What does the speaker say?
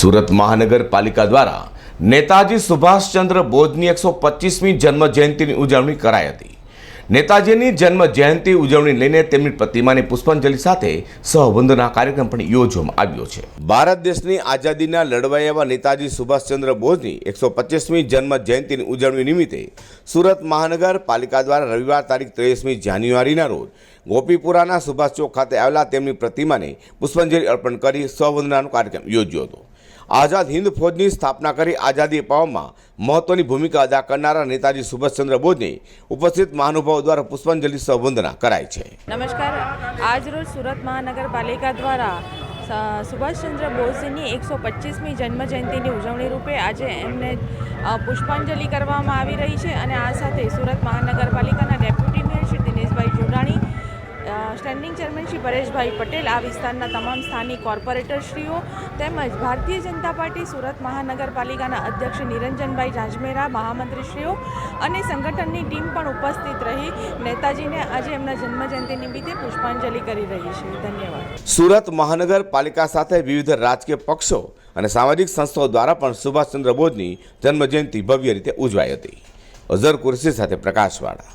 સુરત મહાનગરપાલિકા દ્વારા નેતાજી સુભાષચંદ્ર બોઝની એકસો પચીસમી જન્મ જયંતિની ઉજવણી કરાઈ હતી. નેતાજીની જન્મ જયંતિ ઉજવણી લઈને તેમની પ્રતિમાની પુષ્પાંજલિ સાથે સહવંદના કાર્યક્રમ પણ યોજવામાં આવ્યો છે. ભારત દેશની આઝાદીના લડવાઈ એવા નેતાજી સુભાષચંદ્ર બોઝની એકસો પચીસમી જન્મ જયંતિની ઉજવણી નિમિત્તે સુરત મહાનગરપાલિકા દ્વારા રવિવાર તારીખ ત્રેવીસમી જાન્યુઆરીના રોજ ગોપીપુરાના સુભાષ ચોક ખાતે આવેલા તેમની પ્રતિમાને પુષ્પાંજલિ અર્પણ કરી સહવંદનાનો કાર્યક્રમ યોજ્યો હતો. આઝાદ હિન્દ ફૌજની સ્થાપના કરી આઝાદી અપાવવામાં મહત્વની ભૂમિકા અદા કરનારા નેતાજી સુભાષચંદ્ર બોઝને ઉપસ્થિત મહાનુભાવો દ્વારા પુષ્પાંજલિ સંવંદના કરાય છે. નમસ્કાર. આજરોજ સુરત મહાનગરપાલિકા દ્વારા સુભાષચંદ્ર બોઝની એકસો પચીસમી જન્મજયંતિની ઉજવણી રૂપે આજે એમને પુષ્પાંજલિ કરવામાં આવી રહી છે અને આ સાથે સુરત મહાનગરપાલિકાના deputy standing chairman Shri Pareshbhai Patel આ વિસ્તારના તમામ સ્થાનિક કોર્પોરેટરશ્રીઓ તેમજ ભારતીય જનતા પાર્ટી સુરત મહાનગરપાલિકાના અધ્યક્ષ નિરંજનભાઈ જાજમેરા, મહામંત્રીશ્રીઓ અને સંગઠનની ટીમ પણ ઉપસ્થિત રહી નેતાજીને આજે એમના જન્મજયંતિ નિમિત્તે પુષ્પાંજલિ કરી રહી છે. ધન્યવાદ. સુરત મહાનગરપાલિકા સાથે વિવિધ રાજકીય પક્ષો અને સામાજિક સંસ્થાઓ દ્વારા પણ સુભાષચંદ્ર બોઝની જન્મજયંતિ ભવ્ય રીતે ઉજવાઈ હતી. અઝર કુરશી સાથે પ્રકાશવાળા